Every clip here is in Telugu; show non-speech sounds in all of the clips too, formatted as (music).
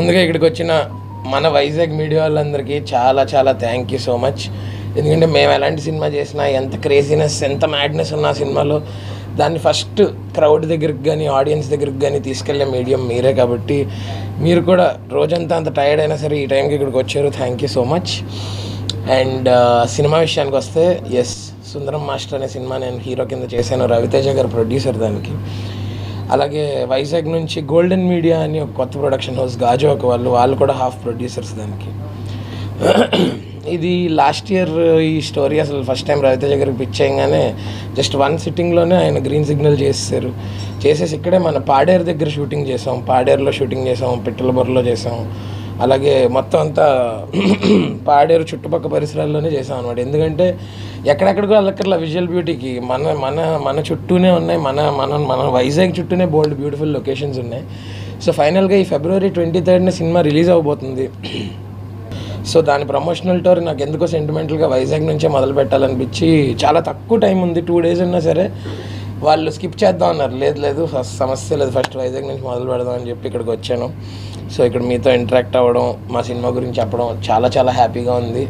ముందుగా ఇక్కడికి వచ్చిన మన వైజాగ్ మీడియా వాళ్ళందరికీ చాలా చాలా థ్యాంక్ యూ సో మచ్ ఎందుకంటే మేము ఎలాంటి సినిమా చేసినా ఎంత క్రేజీనెస్ ఎంత మ్యాడ్నెస్ ఉన్న సినిమాలో దాన్ని ఫస్ట్ క్రౌడ్ దగ్గరికి కానీ ఆడియన్స్ దగ్గరికి కానీ తీసుకెళ్ళే మీడియం మీరే కాబట్టి మీరు కూడా రోజంతా అంత టైర్డ్ అయినా సరే ఈ టైంకి ఇక్కడికి వచ్చారు. Thank you so much and cinema విషయానికి వస్తే ఎస్ సుందరం మాస్టర్ అనే సినిమా నేను హీరో కింద చేశాను. రవితేజ గారు ప్రొడ్యూసర్ దానికి. అలాగే వైజాగ్ నుంచి గోల్డెన్ మీడియా అని ఒక కొత్త ప్రొడక్షన్ హౌస్ గాజు ఒక వాళ్ళు వాళ్ళు కూడా హాఫ్ ప్రొడ్యూసర్స్ దానికి. ఇది లాస్ట్ ఇయర్ ఈ స్టోరీ అసలు ఫస్ట్ టైం రవితేజ గారికి పిచ్ చేయగానే జస్ట్ వన్ సిట్టింగ్లోనే ఆయన గ్రీన్ సిగ్నల్ చేసేసారు. చేసేసి ఇక్కడే మన పాడేరు దగ్గర షూటింగ్ చేసాం పాడేరులో షూటింగ్ చేసాం పిట్టలబొర్రలో చేసాం. అలాగే మొత్తం అంతా (clears throat) పాడేరు చుట్టుపక్కల పరిసరాల్లోనే చేసాం అనమాట ఎందుకంటే ఎక్కడెక్కడికో వెళ్ళక్కర్లా విజువల్ బ్యూటీకి మన మన మన చుట్టూనే ఉన్నాయి మన మన మన వైజాగ్ చుట్టూనే బోల్డ్ బ్యూటిఫుల్ లొకేషన్స్ ఉన్నాయి. సో ఫైనల్గా ఈ ఫిబ్రవరి ట్వంటీ థర్డ్న సినిమా రిలీజ్ అవబోతుంది. సో దాని ప్రమోషనల్ టూర్ నాకు ఎందుకో సెంటిమెంటల్గా వైజాగ్ నుంచే మొదలు పెట్టాలనిపించి చాలా తక్కువ టైం ఉంది. టూ డేస్ ఉన్నా సరే వాళ్ళు స్కిప్ చేద్దాం అన్నారు. లేదు లేదు సమస్య లేదు. ఫస్ట్ వైజాగ్ నుంచి మొదలు పెడదాం అని చెప్పి ఇక్కడికి వచ్చాను. సో ఇక్కడ మీతో ఇంటరాక్ట్ అవ్వడం మా సినిమా గురించి చెప్పడం చాలా చాలా హ్యాపీగా ఉంది.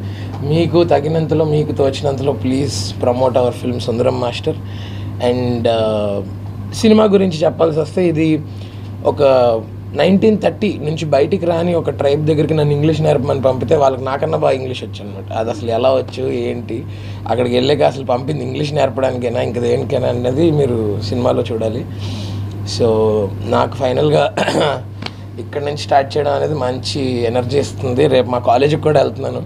మీకు తగినంతలో మీకు తోచినంతలో please promote our film Sundaram master. And uh, cinema గురించి చెప్పాల్సి వస్తే ఇది ఒక నైన్టీన్ థర్టీ నుంచి బయటికి రాని ఒక ట్రైబ్ దగ్గరికి నన్ను ఇంగ్లీష్ నేర్పమని పంపితే వాళ్ళకి నాకన్నా బాగా ఇంగ్లీష్ వచ్చు అనమాట అది అసలు ఎలా వచ్చు ఏంటి? అక్కడికి వెళ్ళాక అసలు పంపింది ఇంగ్లీష్ నేర్పడానికైనా ఇంకా దేనికైనా అనేది మీరు సినిమాలో చూడాలి. సో నాకు ఫైనల్గా (clears throat) ఇక్కడ నుంచి స్టార్ట్ చేయడం అనేది మంచి ఎనర్జీ ఇస్తుంది. రేపు మా కాలేజీకి కూడా వెళ్తున్నాను.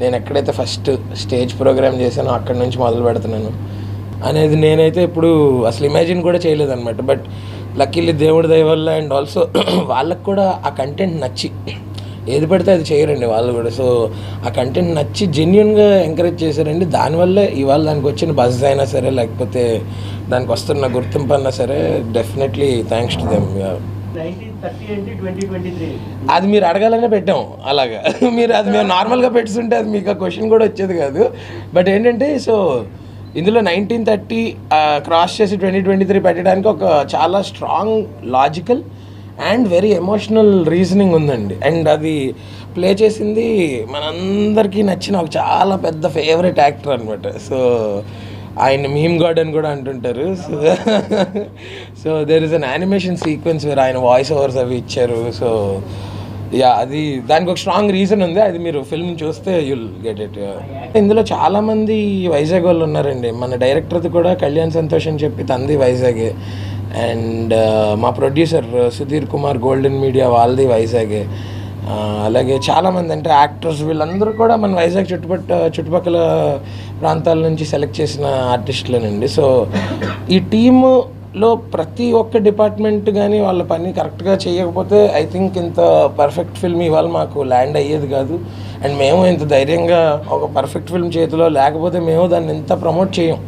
నేను ఎక్కడైతే ఫస్ట్ స్టేజ్ ప్రోగ్రామ్ చేశానో అక్కడి నుంచి మొదలు పెడుతున్నాను. అనేది నేనైతే ఇప్పుడు అసలు ఇమాజిన్ కూడా చేయలేదన్నమాట. బట్ లక్కీలీ దేవుడి దయ వల్ల అండ్ ఆల్సో (clears throat) వాళ్ళకి కూడా ఆ కంటెంట్ నచ్చి ఏది పడితే అది చేయరండి వాళ్ళు కూడా. సో ఆ కంటెంట్ నచ్చి జెన్యున్గా ఎంకరేజ్ చేశారండి. దానివల్ల ఇవాళ దానికి వచ్చిన బజ్ అయినా సరే లేకపోతే దానికి వస్తున్న గుర్తింపు అన్నా సరే డెఫినెట్లీ థ్యాంక్స్ టు దెమ్ అది మీరు అడగాలనే పెట్టాం అలాగా. (laughs) మీరు అది మేము నార్మల్గా పెట్టుకుంటే అది మీకు ఆ క్వశ్చన్ కూడా వచ్చేది కాదు. బట్ ఏంటంటే సో ఇందులో నైన్టీన్ థర్టీ క్రాస్ చేసి ట్వంటీ ట్వంటీ త్రీ పెట్టడానికి ఒక చాలా strong logical and very emotional reasoning ఉందండి. అండ్ అది ప్లే చేసింది మనందరికీ నచ్చిన ఒక చాలా పెద్ద ఫేవరెట్ యాక్టర్ అనమాట సో ఆయన మీమ్ గాడ్ అని కూడా అంటుంటారు. So so there is an animation sequence వేరు ఆయన వాయిస్ ఓవర్స్ అవి ఇచ్చారు. సో యా అది దానికి ఒక స్ట్రాంగ్ రీజన్ ఉంది. అది మీరు ఫిల్మ్ చూస్తే యుల్ గెట్ ఇట్ ఇందులో చాలా మంది వైజాగ్ వాళ్ళు ఉన్నారండి. మన డైరెక్టర్ది కూడా కళ్యాణ్ సంతోష్ అని చెప్పి తంది వైజాగే. అండ్ uh, మా producer Sudheer Kumar golden media వాళ్ళది వైజాగే. Uh, అలాగే చాలామంది అంటే యాక్టర్స్ వీళ్ళందరూ కూడా మన వైజాగ్ చుట్టుపట్ట చుట్టుపక్కల ప్రాంతాల నుంచి సెలెక్ట్ చేసిన ఆర్టిస్టులేనండి సో ఈ టీము లో ప్రతి ఒక్క డిపార్ట్మెంట్ కానీ వాళ్ళ పని కరెక్ట్గా చేయకపోతే ఐ థింక్ ఇంత పర్ఫెక్ట్ ఫిల్మ్ ఇవాళ మాకు ల్యాండ్ అయ్యేది కాదు. అండ్ మేము ఇంత ధైర్యంగా ఒక పర్ఫెక్ట్ ఫిల్మ్ చేతిలో లేకపోతే మేము దాన్ని ఇంత ప్రమోట్ చేయం.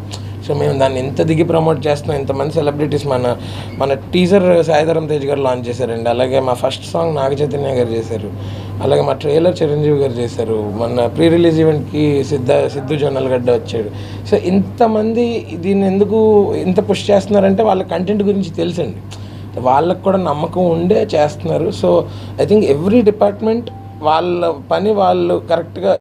సో మేము దాన్ని ఎంత దిగి ప్రమోట్ చేస్తున్నాం. ఇంతమంది సెలబ్రిటీస్ మన మన టీజర్ సాయిధరం తేజ్ గారు లాంచ్ చేశారండి. అలాగే మా ఫస్ట్ సాంగ్ నాగ చైతన్య గారు చేశారు. అలాగే మా ట్రైలర్ చిరంజీవి గారు చేశారు. మన ప్రీ రిలీజ్ ఈవెంట్కి సిద్ధ సిద్ధు జొన్నలగడ్డ వచ్చాడు. సో ఇంతమంది దీన్ని ఎందుకు ఇంత పుష్ చేస్తున్నారంటే వాళ్ళ కంటెంట్ గురించి తెలుసండి. వాళ్ళకు కూడా నమ్మకం ఉండే చేస్తున్నారు. So I think every department వాళ్ళ పని వాళ్ళు కరెక్ట్గా